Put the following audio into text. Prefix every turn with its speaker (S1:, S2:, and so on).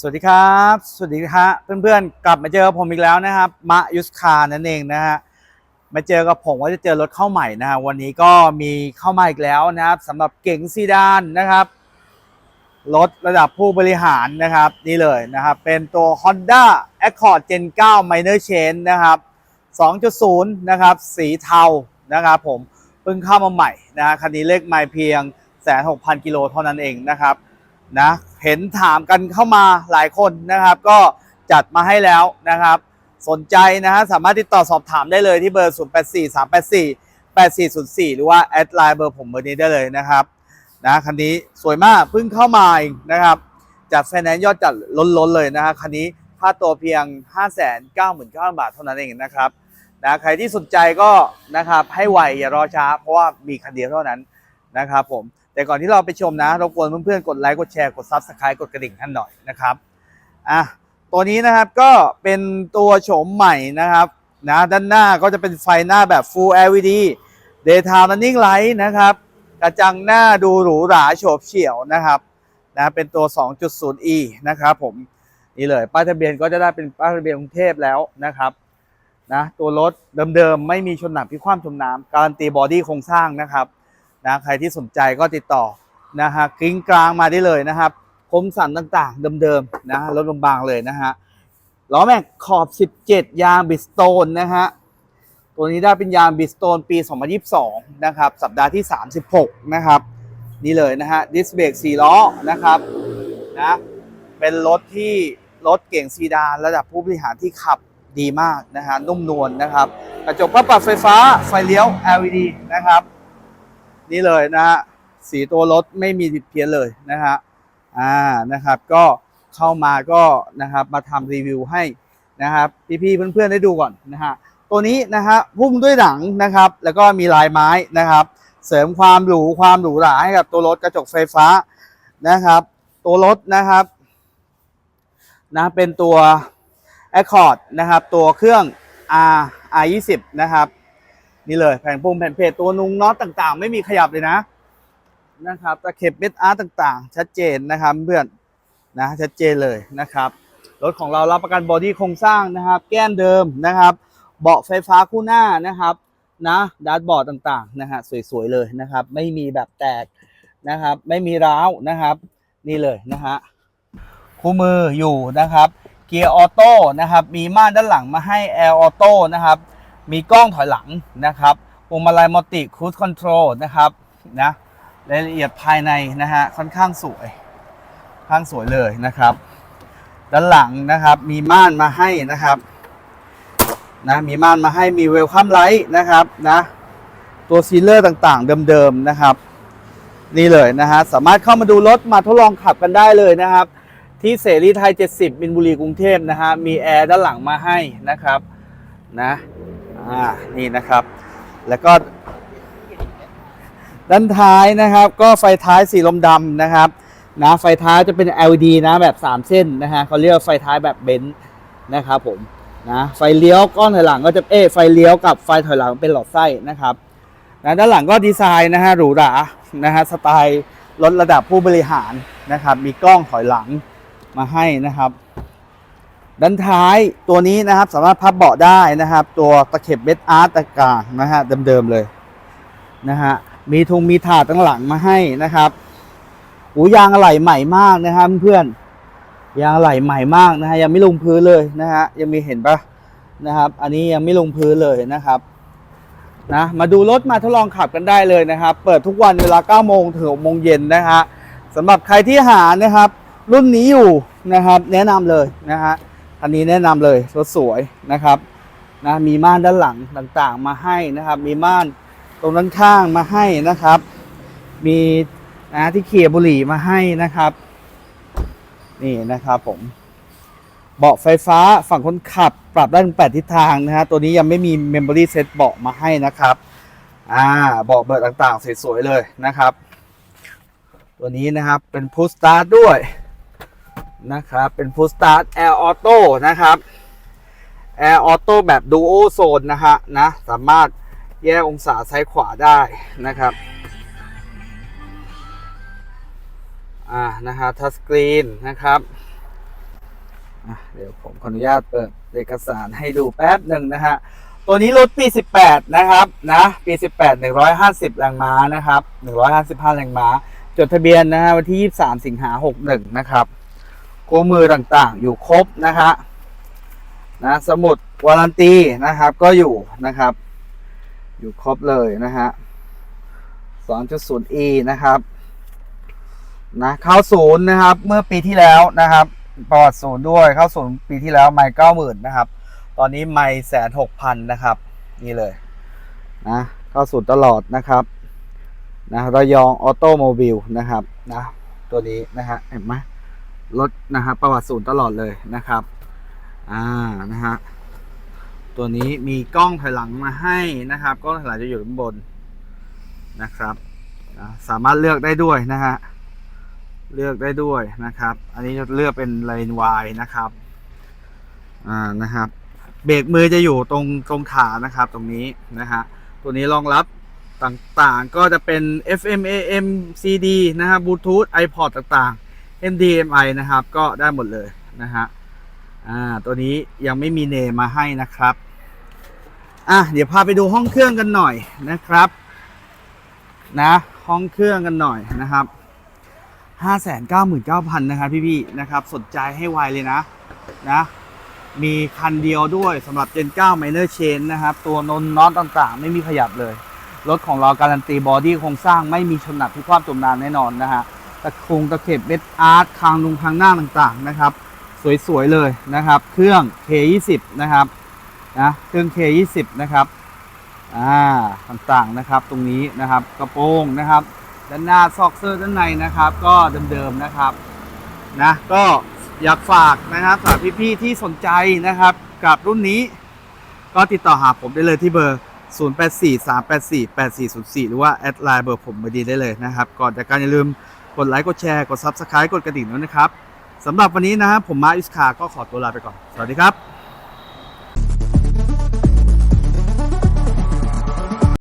S1: สวัสดีครับ สวัสดีฮะเพื่อนๆ กลับมาเจอกับผมอีกแล้วนะครับมะยุสคานั่นเองนะฮะมาเจอกับผมว่าจะเจอรถเข้าใหม่นะฮะวันนี้ก็มีเข้ามาอีกแล้วนะครับสำหรับเก๋งซีดานนะครับรถระดับผู้บริหารนะครับนี่เลยนะครับเป็นตัว Honda Accord Gen 9 Minor Change นะครับ 2.0 นะครับ สีเทานะครับผมเพิ่งเข้ามาใหม่นะฮะคันนี้เลขไม่เพียงแสนหกพันกิโลเท่านั้นเองนะครับนะ เห็นถามกันเข้ามาหลายคนนะครับ ก็จัดมาให้แล้วนะครับ สนใจนะฮะสามารถติดต่อสอบถามได้เลยที่เบอร์ 0 8 4 3 8 4 8 4 0 4 หรือว่าแอดไลน์เบอร์ผมเบอร์นี้ได้เลยนะครับนะคันนี้สวยมากเพิ่งเข้ามาเองนะครับจัดไฟแนนซ์ยอดจัดล้นๆเลยนะฮะคันนี้ค่าตัวเพียง 5 9 9 0 0 0 บาทเท่านั้นเองนะครับนะใครที่สนใจก็นะครับให้ไวอย่ารอช้า เพราะว่ามีคันเดียวเท่านั้นนะครับผม แต่ก่อนที่เราไปชมนะรบกวนเพื่อนๆกดไลค์กดแชร์กด Subscribe กดกระดิ่งท่านหน่อยนะครับอะตัวนี้นะครับก็เป็นตัวโฉมใหม่นะครับนะด้านหน้าก็จะเป็นไฟหน้าแบบ Full LED Daytime Running Light นะครับกระจังหน้าดูหรูหราโฉบเฉี่ยวนะครับนะเป็นตัว 2.0e นะครับผมนี่เลยป้ายทะเบียนก็จะได้เป็นป้ายทะเบียนกรุงเทพแล้วนะครับนะตัวรถเดิมๆ ไม่มีชนหนักพิความชมน้ำการันตีบอดี้โครงสร้างนะครับ นะใครที่สนใจก็ติดต่อนะฮะกริ้งกลางมาได้เลยนะครับคมสันต่างๆ เดิมๆนะฮะรถบางๆเลยนะฮะล้อแม็กขอบ 17 ยางบิสโตนนะฮะตัวนี้ได้เป็นยางบิสโตนปี 2022 นะครับ สัปดาห์ที่ 36 นะครับ นี่เลยนะฮะดิสเบรก4ล้อนะครับนะเป็นรถที่รถเก่งซีดานระดับผู้บริหารที่ขับดีมากนะฮะนุ่มนวลนะครับ กระจกพับปรับไฟฟ้าไฟเลี้ยว LED นะครับ นี่เลยนะฮะสีตัวรถไม่มีผิดเพี้ยนเลยนะฮะอ่านะครับก็เข้ามาก็นะครับมาทำรีวิวให้นะครับพี่ๆเพื่อนๆได้ดูก่อนนะฮะตัวนี้นะฮะพุ่มด้วยหนังนะครับ แล้วก็มีลายไม้นะครับ เสริมความหรูความหรูหราให้กับตัวรถกระจกไฟฟ้านะครับ ตัวรถนะครับนะเป็นตัว Accord นะครับ ตัวเครื่อง R R 2 0 นะครับ นี่เลยแผ่นปุ่มแผ่นเพจตัวนุงน็อตต่างๆ ไม่มีขยับเลยนะนะครับตะเข็บเม็ดอาร์ตต่างๆ ชัดเจนนะครับเพื่อนนะชัดเจนเลยนะครับรถของเรารับประกันบอดี้โครงสร้างนะครับ แก้มเดิมนะครับ เบาะไฟฟ้าคู่หน้านะครับนะดาร์บอร์ดต่างๆนะฮะสวยๆเลยนะครับ ไม่มีแบบแตกนะครับ ไม่มีร้าวนะครับ นี่เลยนะฮะคู่มืออยู่นะครับ เกียร์ออโต้นะครับ มีม่านด้านหลังมาให้แอร์ออโต้นะครับ มีกล้องถอยหลังนะครับพวงมาลัยมัลติครู i คอนโทรลนะครับนะรายละเอียดภายในนะฮะค่อนข้างสวยข้างสวยเลยนะครับ ด้านหลังนะครับมีม่านมาให้นะครับนะมีม่านมาให้มีเวลคัมไลท์นะครับนะตัวซีเลอร์ต่างๆ เดิมๆนะครับ นี่เลยนะฮะสามารถเข้ามาดูรถมาทดลองขับกันได้เลยนะครับ ที่เสรีไทย 70มินบุรีกรุงเทพนะฮะมีแอร์ด้านหลังมาให้นะครับนะ อ่านี่นะครับ แล้วก็ ด้านท้ายนะครับ ก็ไฟท้ายสีลมดำนะครับนะไฟท้ายจะเป็น LED นะแบบ 3 เส้นนะฮะเขาเรียกไฟท้ายแบบเบนซ์นะครับผมนะไฟเลี้ยวก้อนถอยหลังก็จะเอ้ไฟเลี้ยวกับไฟถอยหลังเป็นหลอดไส้นะครับนะด้านหลังก็ดีไซน์นะฮะหรูหรานะฮะสไตล์รถระดับผู้บริหารนะครับ มีกล้องถอยหลังมาให้นะครับ ด้านท้ายตัวนี้นะครับสามารถพับเบาะได้นะครับ ตัวตะเข็บเบสอาร์ตต่างๆนะฮะเดิมๆเลยนะฮะมีทุงมีถาดตั้งหลังมาให้นะครับหูยางอะไหล่ใหม่มากนะครับเพื่อนยางอะไหล่ใหม่มากนะฮะยังไม่ลงพื้นเลยนะฮะยังมีเห็นปะนะครับ อันนี้ยังไม่ลงพื้นเลยนะครับนะมาดูรถมาทดลองขับกันได้เลยนะครับ เปิดทุกวันเวลา9โมงถึง6โมงเย็นนะฮะสำหรับใครที่หานะครับ รุ่นนี้อยู่นะครับ แนะนำเลยนะฮะ อันนี้แนะนำเลยรถสวยนะครับนะมีม่านด้านหลังต่างๆ มาให้นะครับ มีม่านตรงด้านข้างมาให้นะครับ มีนะที่เขียบุหรี่มาให้นะครับ นี่นะครับผมเบาะไฟฟ้าฝั่งคนขับปรับได้ถึง8ทิศทางนะฮะตัวนี้ยังไม่มี Memory Set เบาะมาให้นะครับอ่าเบาะเบิดต่างๆ สวยๆเลยนะครับ ตัวนี้นะครับเป็นพุชสตาร์ทด้วย นะครับ เป็น Push Start Air Auto นะครับ Air Auto แบบ Duo Zone นะฮะนะสามารถแยกองศาซ้ายขวาได้นะครับอ่านะฮะทัชสกรีนนะครับเดี๋ยวผมขออนุญาตเปิดเอกสารให้ดูแป๊บหนึ่งนะฮะ ตัวนี้รถปี 18 นะครับนะปี 18 150 แรงม้านะครับ 155 แรงม้า จดทะเบียนนะฮะวันที่ 23 สิงหา61 นะครับ คู่มือต่างๆ อยู่ครบนะฮะนะสมุดวารันตีนะครับก็อยู่นะครับ อยู่ครบเลยนะฮะ 2.0e นะครับนะเข้าศูนย์นะครับเมื่อปีที่แล้วนะครับประวัติศูนย์ด้วยเข้าศูนย์ปีที่แล้วไม่เก้าหมื่นนะครับ ตอนนี้ไม่แสนหกพันนะครับ นี่เลยนะเข้าศูนย์ตลอดนะครับนะระยองออโตโมบิลนะครับนะตัวนี้นะฮะเห็นไหม รถนะครับประวัติศูนย์ตลอดเลยนะครับ อ่านะฮะตัวนี้มีกล้องถอยหลังมาให้นะครับ กล้องถอยหลังจะอยู่ข้างบนนะครับ สามารถเลือกได้ด้วยนะฮะเลือกได้ด้วยนะครับ อันนี้จะเลือกเป็นเลนวายนะครับ อ่านะครับเบรกมือจะอยู่ตรงตรงขานะครับ ตรงนี้นะฮะตัวนี้รองรับต่างๆก็จะเป็น FM AM CD นะครับบลูทูธ iPod ต่างๆ MDMI นะครับ ก็ได้หมดเลยนะฮะอ่าตัวนี้ยังไม่มีเนมมาให้นะครับอะเดี๋ยวพาไปดูห้องเครื่องกันหน่อยนะครับนะห้องเครื่องกันหน่อยนะครับ599,000นะครับพี่ๆนะครับ สนใจให้ไวเลยนะนะมีคันเดียวด้วยสำหรับ Gen 9 Minor Chain นะครับ ตัวนนน็อตต่างๆ ไม่มีขยับเลย รถของเราการันตีบอดี้โครงสร้างไม่มีชนหนักที่ความจมน้ำแน่นอนนะฮะ ตะคงตะเข็บเม็ดอาร์ตคางลุงคางหน้าต่างๆนะครับ สวยๆเลยนะครับ เครื่อง K20 นะครับนะเครื่อง K20 นะครับอ่าต่างๆนะครับตรงนี้นะครับกระโปรงนะครับ ด้านหน้าซอกเซอร์ด้านในนะครับ ก็เดิมๆนะครับนะก็อยากฝากนะครับฝากพี่ๆที่สนใจนะครับ กับรุ่นนี้ ก็ติดต่อหาผมได้เลยที่เบอร์ 0843848404 หรือว่าแอดไลน์เบอร์ผมมาดีได้เลยนะครับ ก่อนจากการอย่าลืม กดไลค์กดแชร์กด Subscribe กดกระดิ่งด้วยนะครับสำหรับวันนี้นะครับผมมาอิสคาก็ขอตัวลาไปก่อน สวัสดีครับ